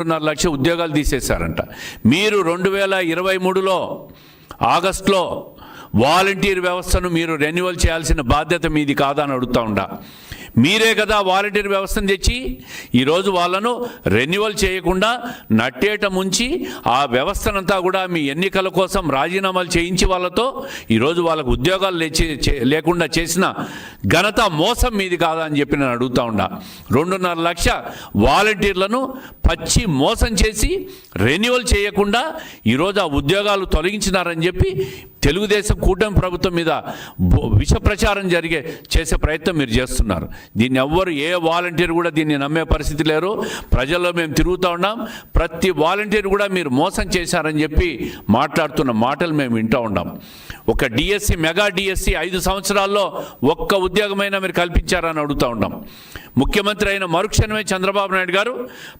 రెండున్నర లక్ష ఉద్యోగాలు తీసేశారంట. మీరు రెండు వేల ఇరవై మూడులో ఆగస్టులో వాలంటీర్ వ్యవస్థను మీరు రెన్యువల్ చేయాల్సిన బాధ్యత మీది కాదా అని అడుగుతా ఉండా. మీరే కదా వాలంటీర్ వ్యవస్థను తెచ్చి ఈరోజు వాళ్ళను రెన్యువల్ చేయకుండా నట్టేట ముంచి ఆ వ్యవస్థనంతా కూడా మీ ఎన్నికల కోసం రాజీనామాలు చేయించి వాళ్ళతో ఈరోజు వాళ్ళకు ఉద్యోగాలు లేచి లేకుండా చేసిన ఘనత మోసం మీది కాదని చెప్పి నేను అడుగుతా ఉండా రెండున్నర లక్ష వాలంటీర్లను పచ్చి మోసం చేసి రెన్యువల్ చేయకుండా ఈరోజు ఆ ఉద్యోగాలు తొలగించినారని చెప్పి తెలుగుదేశం కూటమి ప్రభుత్వం మీద విష ప్రచారం జరిగే చేసే ప్రయత్నం మీరు చేస్తున్నారు. దీన్ని ఎవ్వరు ఏ వాలంటీర్ కూడా దీన్ని నమ్మే పరిస్థితి లేరు. ప్రజల్లో మేము తిరుగుతూ ఉన్నాం. ప్రతి వాలంటీర్ కూడా మీరు మోసం చేశారని చెప్పి మాట్లాడుతున్న మాటలు మేము వింటూ ఉన్నాం. ఒక డిఎస్సి మెగా డిఎస్సి ఐదు సంవత్సరాల్లో ఒక్క ఉద్యోగమైనా మీరు కల్పించారని అడుగుతూ ఉన్నాం. ముఖ్యమంత్రి అయిన మరుక్షణమే చంద్రబాబు నాయుడు గారు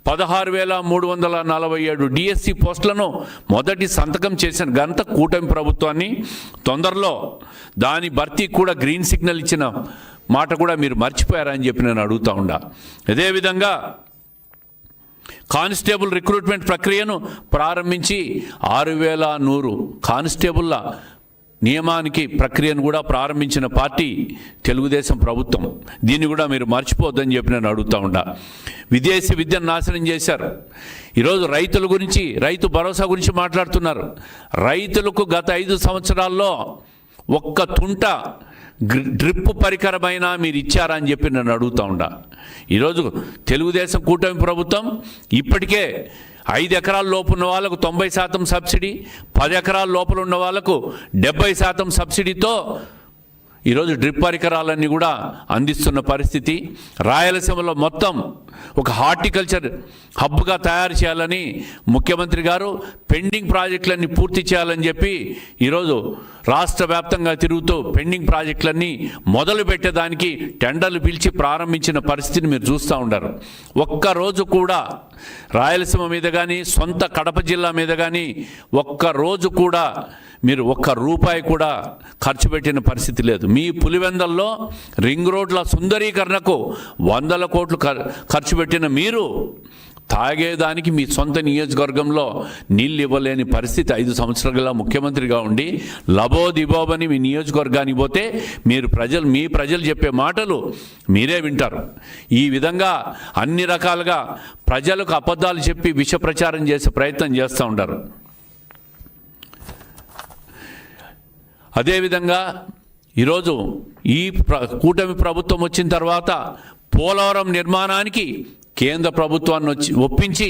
పదహారు వేల మూడు వందల నలభై ఏడు డిఎస్సి పోస్టులను మొదటి సంతకం చేసిన ఘనత కూటమి ప్రభుత్వాన్ని తొందరలో దాని భర్తీ కూడా గ్రీన్ సిగ్నల్ ఇచ్చిన మాట కూడా మీరు మర్చిపోయారని చెప్పి నేను అడుగుతా ఉండా. అదేవిధంగా కానిస్టేబుల్ రిక్రూట్మెంట్ ప్రక్రియను ప్రారంభించి ఆరు వేల నూరు కానిస్టేబుల్ల నియమానికి ప్రక్రియను కూడా ప్రారంభించిన పార్టీ తెలుగుదేశం ప్రభుత్వం. దీన్ని కూడా మీరు మర్చిపోవద్దని చెప్పి నేను అడుగుతా ఉండా విదేశీ విద్యను నాశనం చేశారు. ఈరోజు రైతుల గురించి రైతు భరోసా గురించి మాట్లాడుతున్నారు. రైతులకు గత ఐదు సంవత్సరాల్లో ఒక్క తుంట డ్రిప్ పరికరమైనా మీరు ఇచ్చారా అని చెప్పి నన్ను అడుగుతా ఉండా. ఈరోజు తెలుగుదేశం కూటమి ప్రభుత్వం ఇప్పటికే ఐదు ఎకరాల లోపు ఉన్న వాళ్ళకు తొంభై శాతం సబ్సిడీ పది ఎకరాల లోపల ఉన్న వాళ్ళకు డెబ్బై శాతం సబ్సిడీతో ఈరోజు డ్రిప్ పరికరాలన్నీ కూడా అందిస్తున్న పరిస్థితి. రాయలసీమలో మొత్తం ఒక హార్టికల్చర్ హబ్గా తయారు చేయాలని ముఖ్యమంత్రి గారు పెండింగ్ ప్రాజెక్టులన్నీ పూర్తి చేయాలని చెప్పి ఈరోజు రాష్ట్ర వ్యాప్తంగా తిరుగుతూ పెండింగ్ ప్రాజెక్టులన్నీ మొదలు పెట్టేదానికి టెండర్లు పిలిచి ప్రారంభించిన పరిస్థితిని మీరు చూస్తూ ఉండారు. ఒక్కరోజు కూడా రాయలసీమ మీద కానీ సొంత కడప జిల్లా మీద కానీ ఒక్క రోజు కూడా మీరు ఒక్క రూపాయి కూడా ఖర్చు పెట్టిన పరిస్థితి లేదు. మీ పులివెందల్లో రింగ్ రోడ్ల సుందరీకరణకు వందల కోట్లు ఖర్చు పెట్టిన మీరు తాగేదానికి మీ సొంత నియోజకవర్గంలో నీళ్ళు ఇవ్వలేని పరిస్థితి ఐదు సంవత్సరాలుగా ముఖ్యమంత్రిగా ఉండి లబోదిబోబని మీ నియోజకవర్గానికి పోతే మీరు ప్రజలు మీ ప్రజలు చెప్పే మాటలు మీరే వింటారు. ఈ విధంగా అన్ని రకాలుగా ప్రజలకు అబద్ధాలు చెప్పి విష ప్రచారం చేసే ప్రయత్నం చేస్తూ ఉంటారు. అదేవిధంగా ఈరోజు ఈ ప్ర కూటమి ప్రభుత్వం వచ్చిన తర్వాత పోలవరం నిర్మాణానికి కేంద్ర ప్రభుత్వాన్ని వచ్చి ఒప్పించి